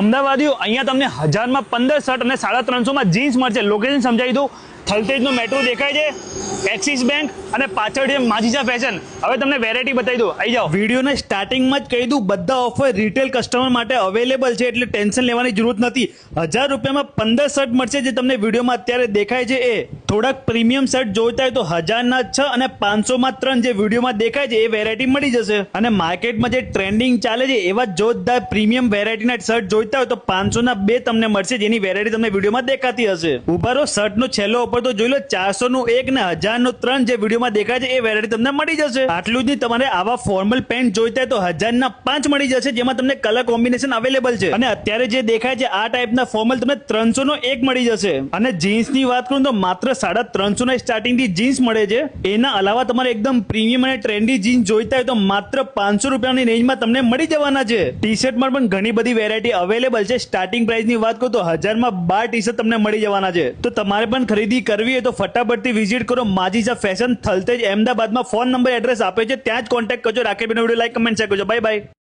અમદાવાદીઓ અહીંયા તમને હજારમાં પંદર શર્ટ અને સાડા ત્રણસોમાં જીન્સ મળશે. લોકેશન સમજાવી દઉં. થલતેજનો મેટ્રો દેખાય છે, એક્સિસ બેંક અને પાછળ છે માજીજા ફેશન. હવે તમને વેરાયટી બતાવી દઉં. આવી જાઓ. વિડીયોને સ્ટાર્ટિંગમાં જ કહી દઉં, બધા ઓફર રિટેલ કસ્ટમર માટે અવેલેબલ છે, એટલે ટેન્શન લેવાની જરૂરત નથી. હજાર રૂપિયામાં પંદર શર્ટ મળશે, જે તમને વિડીયોમાં અત્યારે દેખાય છે. એ થોડાક પ્રીમિયમ શર્ટ જોઈતા હોય તો હજારના છ અને પાંચસોમાં ત્રણ જે વિડીયોમાં દેખાય છે, એ વેરાયટી મળી જશે. અને માર્કેટમાં જે ટ્રેન્ડિંગ ચાલે છે, એવા જોરદાર પ્રીમિયમ વેરાયટીના શર્ટ જોઈતા હોય તો પાંચસોના બે તમને મળશે, જેની વેરાયટી તમને વિડીયોમાં દેખાતી હશે. ઉભારો શર્ટનો છેલ્લો ઓફર તો જોઈ લો ચારસો નું એક ને હજારનું ત્રણ જે વિડીયોમાં દેખાય છે, એ વેરાયટી તમને મળી જશે. આટલું જ નહીં, તમારે આવા ફોર્મલ પેન્ટ જોઈતા હોય તો હજારના પાંચ મળી જશે, જેમાં તમને કલર કોમ્બિનેશન અવેલેબલ છે. અને અત્યારે જે દેખાય છે, આ ટાઈપના ફોર્મલ તમને ત્રણસો નો એક મળી જશે. અને જીન્સની વાત કરું તો માત્ર સાડા ત્રણસો ના સ્ટાર્ટિંગથી જીન્સ મળે છે. એના અલાવા તમારે એકદમ પ્રીમિયમ અને ટ્રેન્ડી જીન્સ જોઈતા હોય તો માત્ર પાંચસો રૂપિયાની રેન્જમાં તમને મળી જવાના છે. ટી શર્ટમાં પણ ઘણી બધી વેરાયટી અવેલેબલ છે. સ્ટાર્ટિંગ પ્રાઇસની વાત કરું તો હજારમાં બાર ટી શર્ટ તમને મળી જવાના છે. તો તમારે પણ ખરીદી કરવી હોય તો ફટાફટથી વિઝિટ કરો. માજીસા ફેશન થલતેજ અમદાવાદમાં ફોન નંબર એડ્રેસ આપે છે. ત્યાં જ કોન્ટેક્ટ કરજો. રાખી વીડિયો લાઈક કમેન્ટ શેર કરજો. Bye bye